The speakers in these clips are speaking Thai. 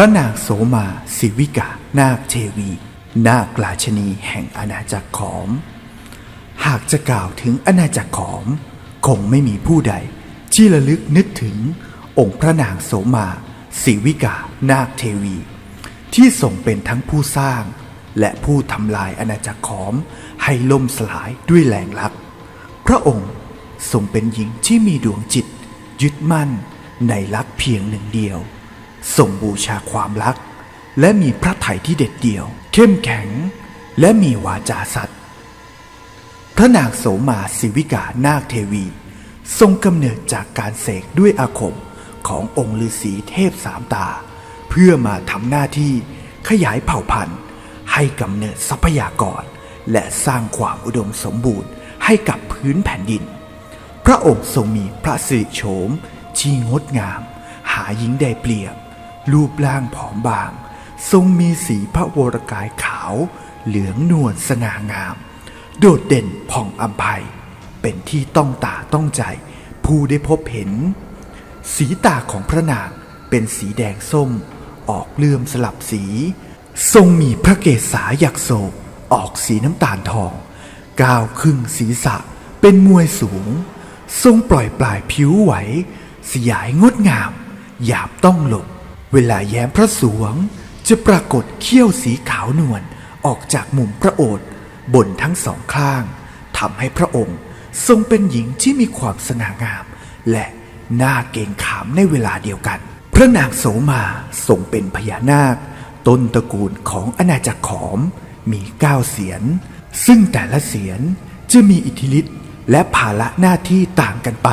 ระนางโสมาศิวิกา นาคเทวี นาคราชนีแห่งอาณาจักรขอม หากจะกล่าวถึงอาณาจักรขอม คงไม่มีผู้ใด ที่ระลึกนึกถึง องค์พระนางโสมาศิวิกา นาคเทวี ที่ทรงเป็นทั้งผู้สร้าง และผู้ทำลายอาณาจักรขอมให้ล่มสลายด้วยแรงรัก พระองค์ทรงเป็นหญิงที่มีดวงจิต ยึดมั่นในรักเพียงหนึ่งเดียว ทรงบูชาความรัก และมีพระไถ่ที่เด็ดเดี่ยว เข้มแข็ง และมีวาจาสัตย์พระนางโสมาศิวิกานาคเทวี ทรงกำเนิดจากการเสกด้วยอาคมขององค์ฤาษีเทพสามตา เพื่อมาทำหน้าที่ขยายเผ่าพันธุ์ให้กำเนิดทรัพยากร และสร้างความอุดมสมบูรณ์ให้กับพื้นแผ่นดิน พระองค์ทรงมีพระสิริโฉมที่งดงาม หาหญิงได้เปรียบ รูปร่างผอมบาง ทรงมีสีพระวรกายขาว เหลืองนวลสง่างาม โดดเด่นผ่องอัมภัย เป็นที่ต้องตาต้องใจ ผู้ได้พบเห็น สีตาของพระนางเป็นสีแดงส้ม ออกเลื่อมสลับสี ทรงมีพระเกศายักโศกออกสีน้ำตาลทอง ก้าวครึ่งศีรษะเป็นมวยสูง ทรงปล่อยปลายผิวไหว สยายงดงาม หยาบต้องหลบ เวลาแย้มพระสวง จะปรากฏเขี้ยวสีขาวนวลออกจากมุมพระโอษฐ์บนทั้งสองข้างทำให้พระองค์ทรงเป็นหญิงที่มีความสง่างาม และน่าเกรงขามในเวลาเดียวกัน พระนางโสมาทรงเป็นพญานาค ต้นตระกูลของอาณาจักรขอม มีเก้าเสียน ซึ่งแต่ละเสียนจะมีอิทธิฤทธิ์และภาระหน้าที่ต่างกันไป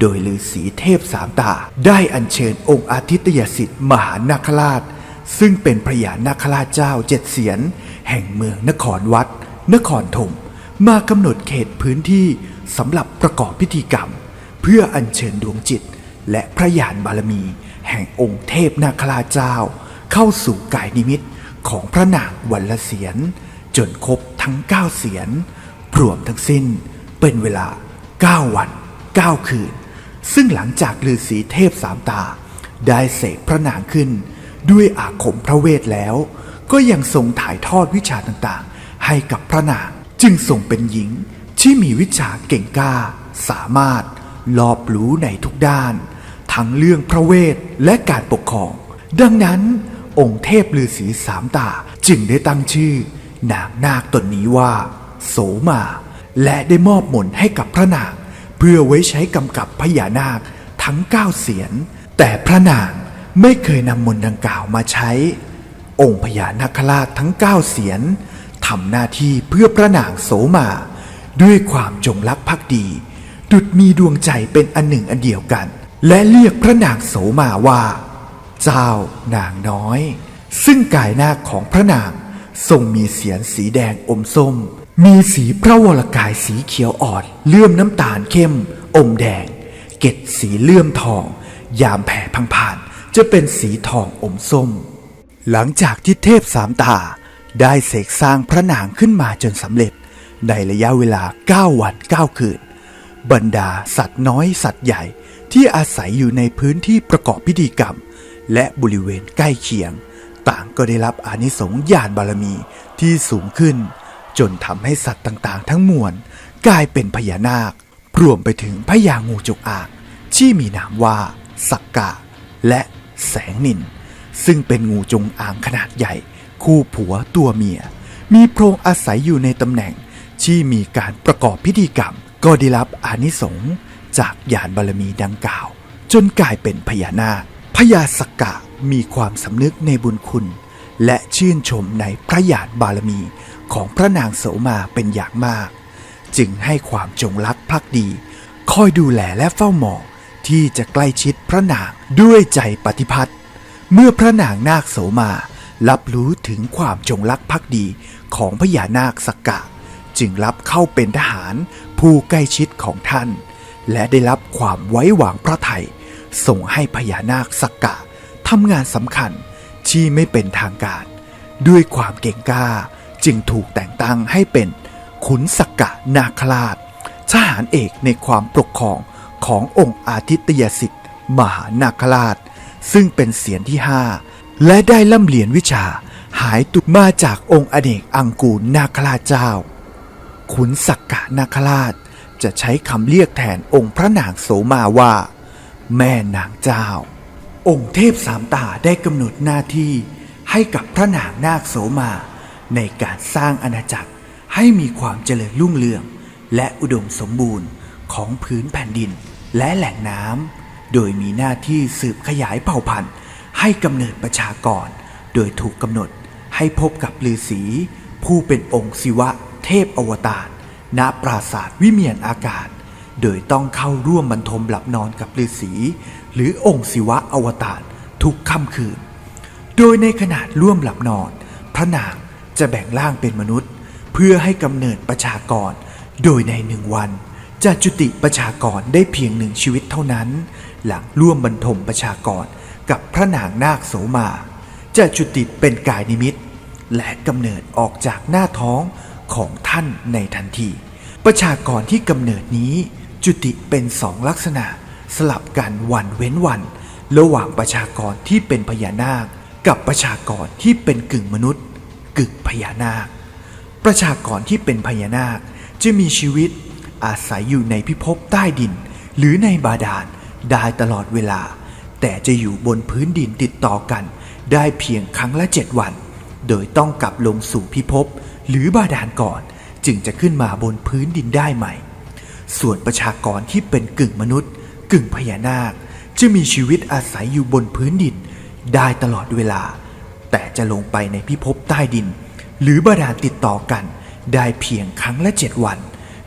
โดยฤาษีเทพสามตา ได้อัญเชิญองค์อาทิตยสิทธิ์มหานาคราช ซึ่งเป็นพระยานาคราชเจ้าเจ็ดเสียน แห่งเมืองนครวัด นครธมมากำหนดเขตพื้นที่สำหรับประกอบพิธีกรรม เพื่ออัญเชิญดวงจิต และพระญาณบารมี แห่งองค์เทพนาคราชเจ้า เข้าสู่กายนิมิตของพระนางวันละเสียน จนครบทั้งเก้าเสียนรวมทั้งสิ้นเป็นเวลา 9 วัน 9 คืน ซึ่งหลังจากฤาษีเทพสามตา ได้เสกพระนางขึ้น ด้วยอาคมพระเวทแล้ว ก็ยังทรงถ่ายทอดวิชาต่างๆ ให้กับพระนางจึงทรงเป็นหญิงที่มีวิชาเก่งกล้า สามารถรอบรู้ในทุกด้าน ทั้งเรื่องพระเวทและการปกครอง ดังนั้น องค์เทพฤาษีสามตาจึงได้ตั้งชื่อนางนาคตนนี้ว่า โสมา และได้มอบมนให้กับพระนาง เพื่อไว้ใช้กำกับพญานาคทั้งเก้าเสียน แต่พระนางไม่เคยนำมนต์ดังกล่าวมาใช้ องค์พญานาคราชทั้งเก้าเสียนทำหน้าที่เพื่อพระนางโสมา ด้วยความจงรักภักดี ดุดมีดวงใจเป็นอันหนึ่งอันเดียวกัน และเรียกพระนางโสมาว่า เจ้านางน้อย ซึ่งกายหน้าของพระนางทรงมีเสียนสีแดงอมส้ม มีสีพระวรกายสีเขียวอ่อน เลื่อมน้ำตาลเข้ม อมแดง เกล็ดสีเลื่อมทอง ยามแผ่พังผ่านจะเป็นสีทองอมส้ม หลังจากที่เทพสามตา ได้เสกสร้างพระนางขึ้นมาจนสำเร็จ ในระยะเวลา 9 วัน 9 คืน บรรดาสัตว์น้อยสัตว์ใหญ่ที่อาศัยอยู่ในพื้นที่ประกอบพิธีกรรม และบริเวณใกล้เคียง ต่างก็ได้รับอานิสงส์ญาณบารมีที่สูงขึ้น จนทำให้สัตว์ต่างๆ ทั้งมวลกลายเป็นพญานาค รวมไปถึงพญางูจงอางที่มีนามว่า สักกะ และแสงนิน ซึ่งเป็นงูจงอางขนาดใหญ่ คู่ผัวตัวเมีย มีโพรงอาศัยอยู่ในตำแหน่ง ที่มีการประกอบพิธีกรรม ก็ได้รับอานิสงส์จากญาณบารมีดังกล่าว จนกลายเป็นพญานาคพญาสักกะมีความสำนึกในบุญคุณ และชื่นชมในพระญาณบารมีของพระนางโสมาเป็นอย่างมาก จึงให้ความจงรักภักดี คอยดูแลและเฝ้ามองที่จะใกล้ชิดพระนางด้วยใจปฏิพัติเมื่อพระนางนาคโสมารับรู้ถึงความจงรักภักดีของพญานาคสักกะ จึงรับเข้าเป็นทหารผู้ใกล้ชิดของท่าน และได้รับความไว้วางพระไทยส่งให้พญานาคสักกะทำงานสำคัญ ที่ไม่เป็นทางการ ด้วยความเก่งกล้าจึงถูกแต่งตั้งให้เป็นขุนสักกะนาคราชทหารเอกในความปกครองขององค์อาทิตยสิทธิ์มหานาคราช ซึ่งเป็นเสียนที่ห้าและได้ล่ำเรียนวิชาหายตุมาจากองค์อเนกอังกูลนาคราชเจ้า ขุนสักกะนาคราชจะใช้คำเรียกแทนองค์พระนางโสมาว่า แม่นางเจ้า องค์เทพสามตาได้กำหนดหน้าที่ให้กับพระนางนาคโสมา ในการสร้างอาณาจักรให้มีความเจริญรุ่งเรือง และอุดมสมบูรณ์ของพื้นแผ่นดินและแหล่งน้ำโดยมีหน้าที่สืบขยายเผ่าพันธุ์ ให้กำเนิดประชากร โดยถูกกำหนดให้พบกับฤาษีผู้เป็นองค์ศิวะเทพอวตารณปราสาทวิเมียนอากาศ โดยต้องเข้าร่วมบรรทมหลับนอนกับฤาษี หรือองค์ศิวะอวตารทุกค่ำคืน โดยในขณะร่วมหลับนอน พระนางจะแบ่งร่างเป็นมนุษย์ เพื่อให้กำเนิดประชากร โดยในหนึ่งวันจะจุติประชากรได้เพียงหนึ่งชีวิตเท่านั้น หลังร่วมบรรทมประชากรกับพระนางนาคโสมา จะจุติเป็นกายนิมิต และกำเนิดออกจากหน้าท้องของท่านในทันที ประชากรที่กำเนิดนี้จุติเป็นสองลักษณะ สลับกันวันเว้นวัน ระหว่างประชากรที่เป็นพญานาค กับประชากรที่เป็นกึ่งมนุษย์ กึ่งพญานาค ประชากรที่เป็นพญานาคจะมีชีวิตอาศัยอยู่ในพิภพใต้ดิน หรือในบาดาลได้ตลอดเวลา แต่จะอยู่บนพื้นดินติดต่อกัน ได้เพียงครั้งละเจ็ดวัน โดยต้องกลับลงสู่พิภพหรือบาดาลก่อน จึงจะขึ้นมาบนพื้นดินได้ใหม่ ส่วนประชากรที่เป็นกึ่งมนุษย์ กึ่งพญานาคจะมีชีวิตอาศัยอยู่บนพื้นดินได้ตลอดเวลา แต่จะลงไปในพิภพใต้ดิน หรือบาดาลติดต่อกัน ได้เพียงครั้งละเจ็ดวัน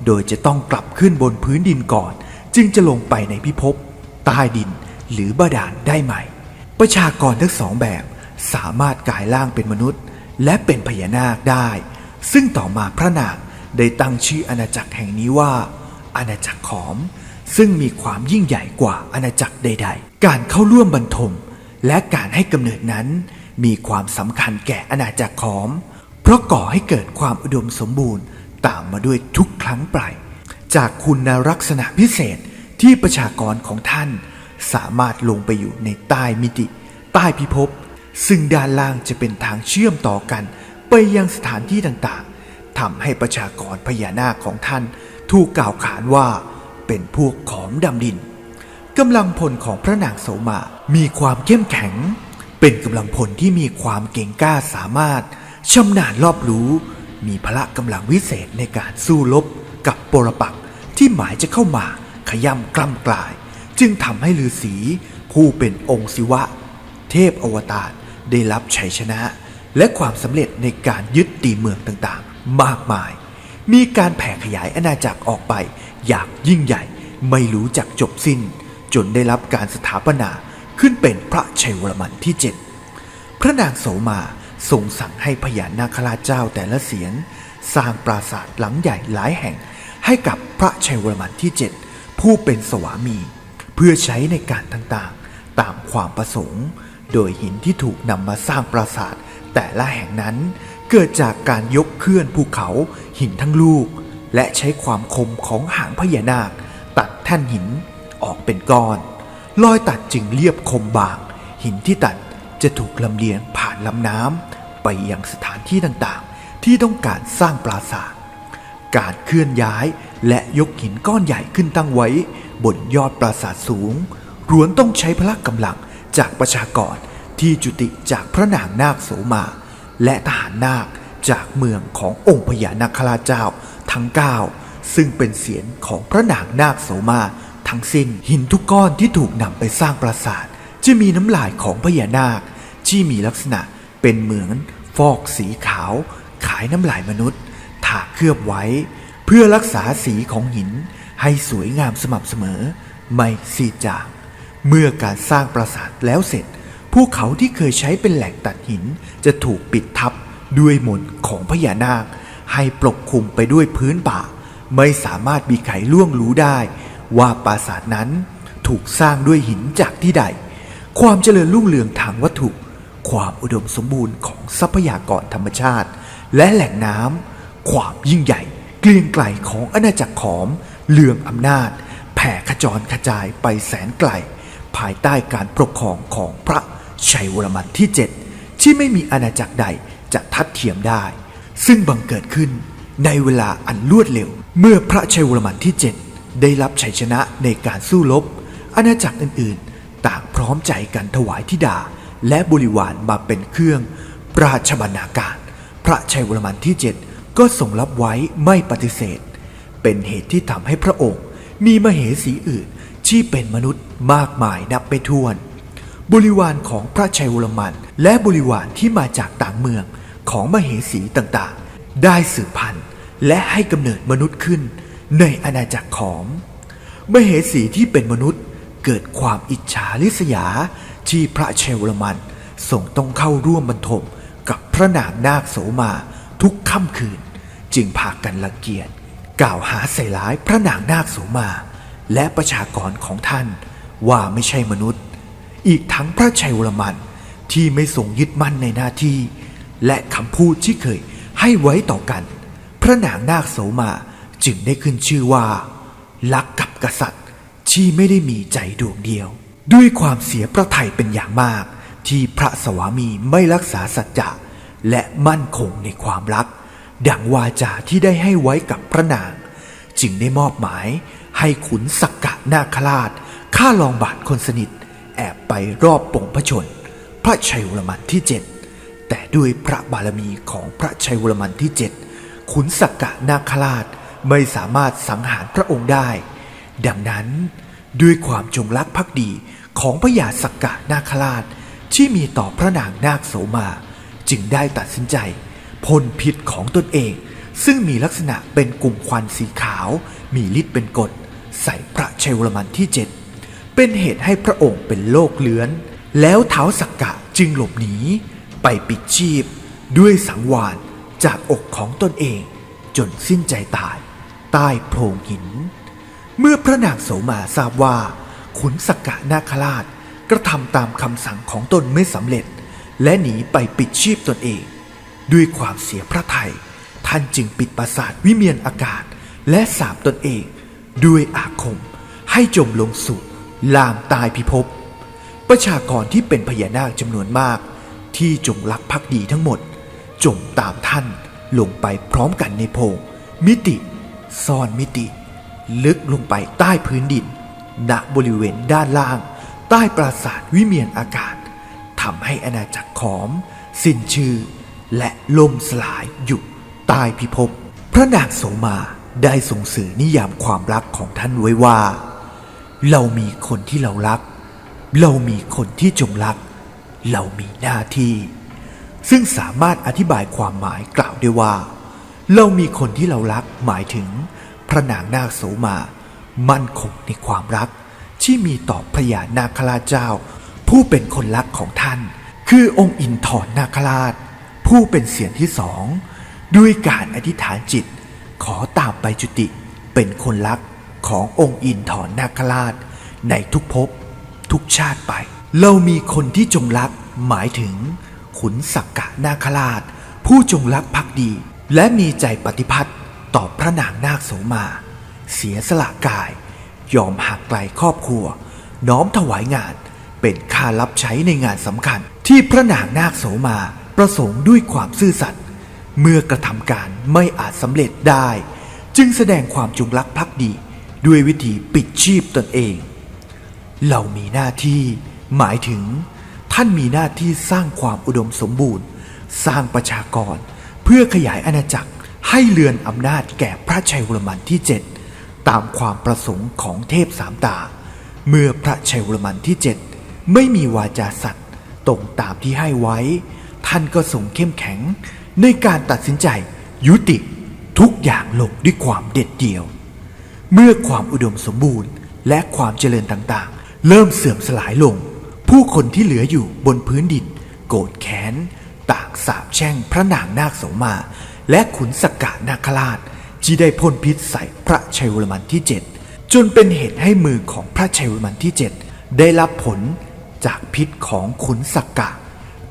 โดยจะต้องกลับขึ้นบนพื้นดินก่อน จึงจะลงไปในพิภพใต้ดิน หรือบาดาลได้ใหม่ ประชากรทั้งสองแบบสามารถกลายร่างเป็นมนุษย์ และเป็นพญานาคได้ ซึ่งต่อมาพระนางได้ตั้งชื่ออาณาจักรแห่งนี้ว่า อาณาจักรขอม ซึ่งมีความยิ่งใหญ่กว่าอาณาจักรใด ๆ การเข้าร่วมบรรทม และการให้กำเนิดนั้น มีความสำคัญแก่อาณาจักรขอม เพราะก่อให้เกิดความอุดมสมบูรณ์ตามมาด้วยทุกครั้งไป จากคุณลักษณะพิเศษที่ประชากรของท่าน สามารถลงไปอยู่ในใต้มิติ ใต้พิภพ ซึ่งด้านล่างจะเป็นทางเชื่อมต่อกัน ไปยังสถานที่ต่างๆทำให้ประชากรพญานาคของท่าน ถูกกล่าวขานว่า เป็นพวกของดำดินกำลังพลของพระนางโสมามีความเข้มแข็ง เป็นกำลังพลที่มีความเก่งกล้าสามารถชำนาญรอบรู้ มีพละกำลังวิเศษในการสู้รบกับปรปักที่หมายจะเข้ามาขย่ำกล้ำกลาย จึงทำให้ฤาษีผู้เป็นองค์ศิวะ เทพอวตารได้รับชัยชนะ และความสำเร็จในการยึดตีเมืองต่างๆ มากมาย มีการแผ่ขยายอาณาจักรออกไป อย่างยิ่งใหญ่ไม่รู้จักจบสิ้น จนได้รับการสถาปนาขึ้นเป็นพระชัยวรมันที่เจ็ดพระนางโสมาทรงสั่งให้พญานาคราชเจ้าแต่ละเสียน สร้างปราสาทหลังใหญ่หลายแห่ง ให้กับพระชัยวรมันที่เจ็ดผู้เป็นสวามี เพื่อใช้ในการต่างๆ ตามความประสงค์ โดยหินที่ถูกนำมาสร้างปราสาทแต่ละแห่งนั้น เกิดจากการยกเคลื่อนภูเขาหินทั้งลูก และใช้ความคมของหางพญานาค ตัดแท่นหินออกเป็นก้อน รอยตัดจึงเรียบคมบาง หินที่ตัดจะถูกลำเลียงผ่านลำน้ำไปยังสถานที่ต่างๆ ที่ต้องการสร้างปราสาท การเคลื่อนย้ายและยกหินก้อนใหญ่ขึ้นตั้งไว้ บนยอดปราสาทสูงล้วนต้องใช้พละกำลังจากประชากรที่จุติจากพระนางนาคโสมา และทหารนาคจากเมืองขององค์พญานาคราชเจ้า ทั้ง 9 ซึ่งเป็นเสียงของพระนางนาคโสมาทั้งสิ้นหินทุกก้อนที่ถูกนำไปสร้างปราสาท จะมีน้ำลายของพญานาค ที่มีลักษณะเป็นเหมือนฟอกสีขาว ขายน้ำลายมนุษย์ถากเคลือบไว้ เพื่อรักษาสีของหินให้สวยงามสม่ำเสมอ ไม่ซีดจางเมื่อการสร้างปราสาทแล้วเสร็จภูเขาที่เคยใช้เป็นแหล่งตัดหินจะถูกปิดทับด้วยมนของพญานาค ให้ปกคลุมไปด้วยพื้นป่า ไม่สามารถมีใครล่วงรู้ได้ ว่าปราสาทนั้นถูกสร้างด้วยหินจากที่ใด ความเจริญรุ่งเรืองทางวัตถุ ความอุดมสมบูรณ์ของทรัพยากรธรรมชาติ และแหล่งน้ำความยิ่งใหญ่ เกลียงไกลของอาณาจักรขอมเลืองอำนาจ แผ่ขจรกระจายไปแสนไกล ภายใต้การปกครองของพระชัยวรมันที่เจ็ดที่ไม่มีอาณาจักรใดจะทัดเทียมได้ ซึ่งบังเกิดขึ้นในเวลาอันรวดเร็ว เมื่อพระชัยวรมันที่ 7 ได้รับชัยชนะในการสู้รบอาณาจักรอื่นๆ ต่างพร้อมใจกันถวายธิดา และบริวารมาเป็นเครื่องราชบรรณาการ พระชัยวรมันที่ 7 ก็ทรงรับไว้ไม่ปฏิเสธ เป็นเหตุที่ทำให้พระองค์มีมเหสีอื่นที่เป็นมนุษย์มากมายนับไปถ้วน บริวารของพระชัยวรมัน และบริวารที่มาจากต่างเมือง ของมเหสีต่างๆ ได้สืบพันธุ์และให้กำเนิดมนุษย์ขึ้น ในอาณาจักรของ มเหสีที่เป็นมนุษย์เกิดความอิจฉาริษยาที่พระเชัยวรมันทรงต้องเข้าร่วมบรรทมกับพระนางนาคโสมาทุกค่ำคืน จึงพากันลังเกียจกล่าวหาใส่ร้ายพระนางนาคโสมา และประชากรของท่านว่าไม่ใช่มนุษย์ อีกทั้งพระชัยวรมันที่ไม่ทรงยึดมั่นในหน้าที่ และคำพูดที่เคยให้ไว้ต่อกัน พระนางนาคโสมาจึงได้ขึ้นชื่อว่ารักกับกษัตริย์ที่ไม่ได้มีใจดวงเดียว ด้วยความเสียประทัยเป็นอย่างมาก ที่พระสวามีไม่รักษาสัจจะและมั่นคงในความรัก ดังวาจาที่ได้ให้ไว้กับพระนาง จึงได้มอบหมายให้ขุนสักกะนาคราชข้าลองบาทคนสนิท แอบไปรอบปงพระชน พระชัยวรมันที่เจ็ด แต่ด้วยพระบารมีของพระชัยวรมันที่เจ็ดขุนสักกะนาคราชไม่สามารถสังหารพระองค์ได้ ดังนั้น ด้วยความจงรักภักดีของพระยาสักกะนาคราชที่มีต่อพระนางนาคโสมา จึงได้ตัดสินใจพ่นพิษของตนเอง ซึ่งมีลักษณะเป็นกลุ่มควันสีขาว มีฤทธิ์เป็นกรดใส่พระชัยวรมันที่เจ็ดเป็นเหตุให้พระองค์เป็นโรคเลื้อน แล้วเท้าสักกะจึงหลบหนี ไปปิดชีพ ด้วยสังวานจากอกของตนเองจนสิ้นใจตาย ใต้โพรงหิน เมื่อพระนางโสมาทราบว่า ขุนสักกะนาคราชกระทำตามคำสั่งของตนไม่สำเร็จ และหนีไปปิดชีพตนเอง ด้วยความเสียพระทยัยท่านจึงปิดปราสาทวิเมียนอากาศ และสาบตนเอง ด้วยอาคมให้จมลงสู่ลามตายพิภพประชากรที่เป็นพญานาคจำนวนมาก ที่จงรักภักดีทั้งหมดจงตามท่านลงไปพร้อมกันในโพงมิติ ซ่อนมิติ ลึกลงไปใต้พื้นดิน ณบริเวณด้านล่าง ใต้ปราสาทวิเมียนอากาศทำให้อาณาจักรขอม สิ้นชื่อ และล่มสลายอยู่ใต้พิภพพระนางโสมาได้ส่งสื่อนิยามความรักของท่านไว้ว่า เรามีคนที่เรารัก เรามีคนที่จงรัก เรามีหน้าที่ ซึ่งสามารถอธิบายความหมายกล่าวได้ว่า เรามีคนที่เรารักหมายถึง พระนางนาคโสมา มั่นคงในความรัก ที่มีต่อพระยานาคราชเจ้า ผู้เป็นคนรักของท่าน คือองค์อินทรนาคราช ผู้เป็นเสียงที่สอง ด้วยการอธิษฐานจิต ขอตามไปจุติเป็นคนรักขององค์อินทรนาคราช ในทุกภพทุกชาติไป เรามีคนที่จงรักหมายถึง ขุนสักกะนาคราช ผู้จงรักภักดี และมีใจปฏิพัติต่อพระนางนาคโสมา เสียสละกาย ยอมห่างไกลครอบครัว น้อมถวายงานเป็นค่ารับใช้ในงานสำคัญ ที่พระนางนาคโสมาประสงค์ด้วยความซื่อสัตย์เมื่อกระทำการไม่อาจสำเร็จได้ จึงแสดงความจงรักภักดี ด้วยวิธีปิดชีพตนเอง เรามีหน้าที่ หมายถึง ท่านมีหน้าที่สร้างความอุดมสมบูรณ์ สร้างประชากร เพื่อขยายอาณาจักรให้เลือนอำนาจแก่พระชัยวรมันที่เจ็ดตามความประสงค์ของเทพสามตา เมื่อพระชัยวรมันที่เจ็ดไม่มีวาจาสัตย์ตรงตามที่ให้ไว้ ท่านก็ทรงเข้มแข็ง ในการตัดสินใจยุติทุกอย่างลงด้วยความเด็ดเดี่ยว เมื่อความอุดมสมบูรณ์และความเจริญต่างๆ เริ่มเสื่อมสลายลง ผู้คนที่เหลืออยู่บนพื้นดิน โกรธแค้น ต่างสาบแช่งพระนางนาคโสมา และขุนสกกะนาคราชที่ได้พ่นพิษใส่พระชัยวรมันที่เจ็ดจนเป็นเหตุให้มือของพระชัยวรมันที่เจ็ดได้รับผลจากพิษของขุนสกกะ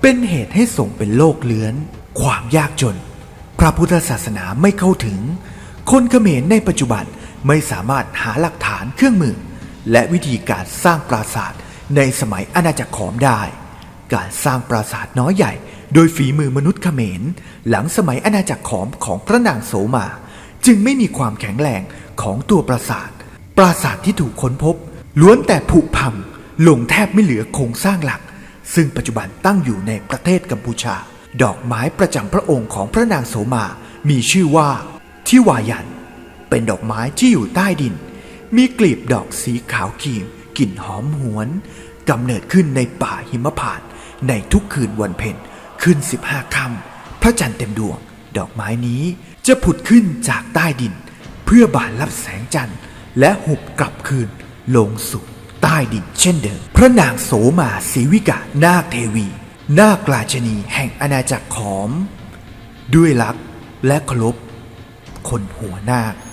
เป็นเหตุให้ส่งเป็นโรคเลื้อน ความยากจน พระพุทธศาสนาไม่เข้าถึง คนเขมรในปัจจุบันไม่สามารถหาหลักฐานเครื่องมือ และวิธีการสร้างปราสาท ในสมัยอาณาจักรขอมได้ การสร้างปราสาทน้อยใหญ่ โดยฝีมือมนุษย์เขมร หลังสมัยอาณาจักรขอมของพระนางโสมา จึงไม่มีความแข็งแรงของตัวปราสาท ปราสาทที่ถูกค้นพบ ล้วนแต่ผุพังลงแทบไม่เหลือโครงสร้างหลัก ซึ่งปัจจุบันตั้งอยู่ในประเทศกัมพูชา ดอกไม้ประจำพระองค์ของพระนางโสมา มีชื่อว่าทิวายัน เป็นดอกไม้ที่อยู่ใต้ดิน มีกลีบดอกสีขาวครีม กลิ่นหอมหวนกำเนิดขึ้นในป่าหิมพานต์ในทุกคืนวันเพ็ญขึ้น15ค่ำพระจันทร์เต็มดวง ดอกไม้นี้จะผุดขึ้นจากใต้ดิน เพื่อบานรับแสงจันทร์ และหุบกลับคืนลงสู่ใต้ดินเช่นเดิม พระนางโสมาศรีวิกานาคเทวี นาคราชนีแห่งอาณาจักรขอม ด้วยรักและเคารพคนหัวนาค